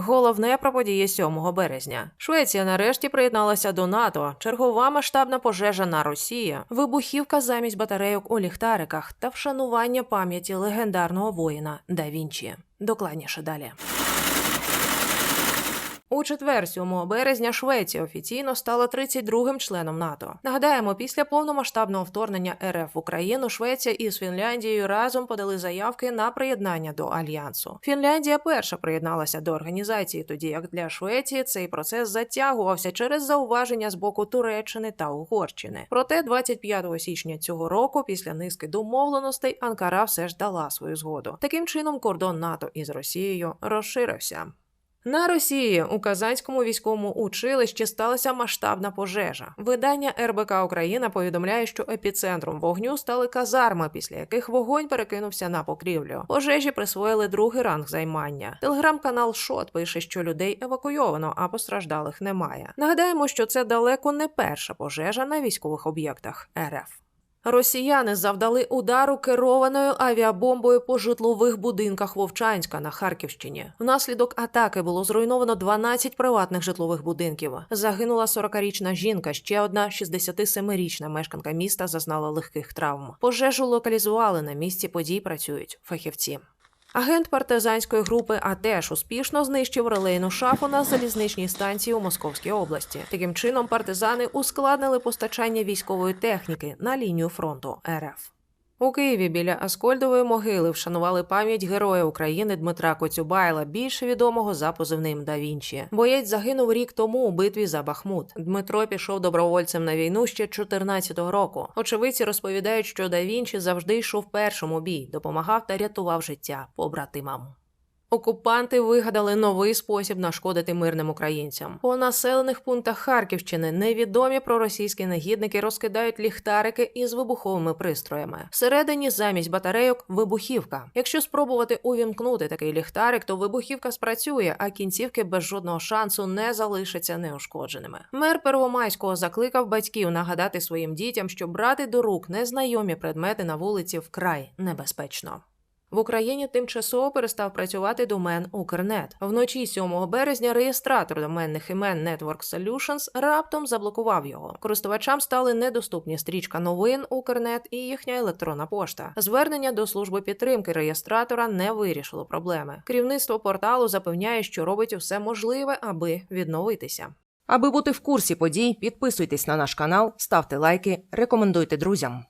Головне про події 7 березня. Швеція нарешті приєдналася до НАТО. Чергова масштабна пожежа на Росії, вибухівка замість батарейок у ліхтариках та вшанування пам'яті легендарного воїна Да Вінчі. Докладніше далі. У четвер, 7 березня, Швеція офіційно стала 32-м членом НАТО. Нагадаємо, після повномасштабного вторгнення РФ в Україну Швеція із Фінляндією разом подали заявки на приєднання до альянсу. Фінляндія перша приєдналася до організації, тоді як для Швеції цей процес затягувався через зауваження з боку Туреччини та Угорщини. Проте 25 січня цього року, після низки домовленостей, Анкара все ж дала свою згоду. Таким чином, кордон НАТО із Росією розширився. На Росії у Казанському військовому училищі сталася масштабна пожежа. Видання РБК Україна повідомляє, що епіцентром вогню стали казарми, після яких вогонь перекинувся на покрівлю. Пожежі присвоїли другий ранг займання. Телеграм-канал Шот пише, що людей евакуйовано, а постраждалих немає. Нагадаємо, що це далеко не перша пожежа на військових об'єктах РФ. Росіяни завдали удару керованою авіабомбою по житлових будинках Вовчанська на Харківщині. Внаслідок атаки було зруйновано 12 приватних житлових будинків. Загинула 40-річна жінка. Ще одна 67-річна мешканка міста зазнала легких травм. Пожежу локалізували на місці подій. Працюють фахівці. Агент партизанської групи АТЕШ успішно знищив релейну шафу на залізничній станції у Московській області. Таким чином, партизани ускладнили постачання військової техніки на лінію фронту РФ. У Києві біля Аскольдової могили вшанували пам'ять героя України Дмитра Коцюбайла, більше відомого за позивним Да. Боєць загинув рік тому у битві за Бахмут. Дмитро пішов добровольцем на війну ще 14-го року. Очевидці розповідають, що Да Вінчі завжди йшов першому бій, допомагав та рятував життя побратимам. Окупанти вигадали новий спосіб нашкодити мирним українцям. По населених пунктах Харківщини невідомі проросійські негідники розкидають ліхтарики із вибуховими пристроями. Всередині замість батарейок вибухівка. Якщо спробувати увімкнути такий ліхтарик, то вибухівка спрацює, а кінцівки без жодного шансу не залишаться неушкодженими. Мер Первомайського закликав батьків нагадати своїм дітям, що брати до рук незнайомі предмети на вулиці вкрай небезпечно. В Україні тимчасово перестав працювати домен Укрнет. Вночі 7 березня реєстратор доменних імен Network Solutions раптом заблокував його. Користувачам стали недоступні стрічка новин Укрнет і їхня електронна пошта. Звернення до служби підтримки реєстратора не вирішило проблеми. Керівництво порталу запевняє, що робить усе можливе, аби відновитися. Аби бути в курсі подій, підписуйтесь на наш канал, ставте лайки, рекомендуйте друзям.